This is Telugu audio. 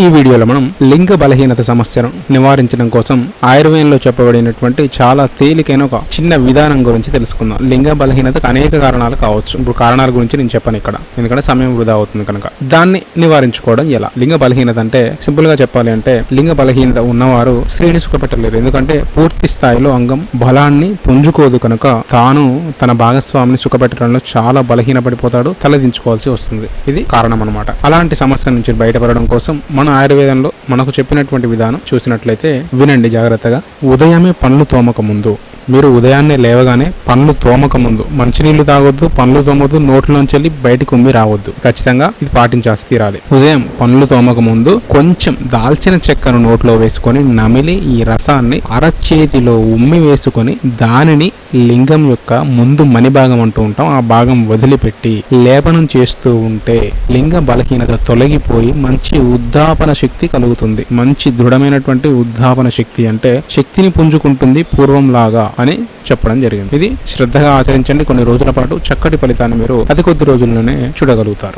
ఈ వీడియోలో మనం లింగ బలహీనత సమస్యను నివారించడం కోసం ఆయుర్వేదంలో చెప్పబడినటువంటి చాలా తేలికైన ఒక చిన్న విధానం గురించి తెలుసుకుందాం. లింగ బలహీనతకు అనేక కారణాలు కావచ్చు. ఇప్పుడు కారణాల గురించి నేను చెప్పాను ఇక్కడ. ఎందుకంటే సమయం వృధా అవుతుంది కనుక. దాన్ని నివారించుకోవడం ఎలా? లింగ బలహీనత అంటే సింపుల్గా చెప్పాలి అంటే లింగ బలహీనత ఉన్నవారు స్త్రీని సుఖపెట్టలేరు. ఎందుకంటే పూర్తి స్థాయిలో అంగం బలాన్ని పుంజుకోదు కనుక తాను తన భాగస్వామిని సుఖపెట్టడంలో చాలా బలహీనపడిపోతాడు తలదించుకోవాల్సి వస్తుంది. ఇది కారణం అనమాట అలాంటి సమస్య నుంచి బయటపడడం కోసం మన ఆయుర్వేదంలో మనకు చెప్పినటువంటి విధానం చూసినట్లయితే వినండి జాగ్రత్తగా. ఉదయమే పండ్లు తోమక ముందు మీరు ఉదయాన్నే లేవగానే పండ్లు తోమక ముందు మంచినీళ్ళు తాగొద్దు పండ్లు తోమొద్దు నోట్లోంచి వెళ్ళి బయటకు ఉమ్మి రావద్దు. ఖచ్చితంగా ఇది పాటించాల్సి తీరాలి. ఉదయం పండ్లు తోమక ముందు కొంచెం దాల్చిన చెక్కను నోట్లో వేసుకొని నమిలి ఈ రసాన్ని అరచేతిలో ఉమ్మి వేసుకొని దానిని లింగం యొక్క ముందు మణి భాగం అంటూ ఉంటాం. ఆ భాగం వదిలిపెట్టి లేపనం చేస్తూ ఉంటే లింగ బలహీనత తొలగిపోయి మంచి ఉద్దాపన శక్తి కలుగుతుంది. మంచి దృఢమైనటువంటి ఉద్దాపన శక్తి అంటే శక్తిని పుంజుకుంటుంది పూర్వం లాగా అని చెప్పడం జరిగింది. ఇది శ్రద్ధగా ఆచరించండి. కొన్ని రోజుల పాటు చక్కటి ఫలితాన్ని మీరు అతి కొద్ది రోజుల్లోనే చూడగలుగుతారు.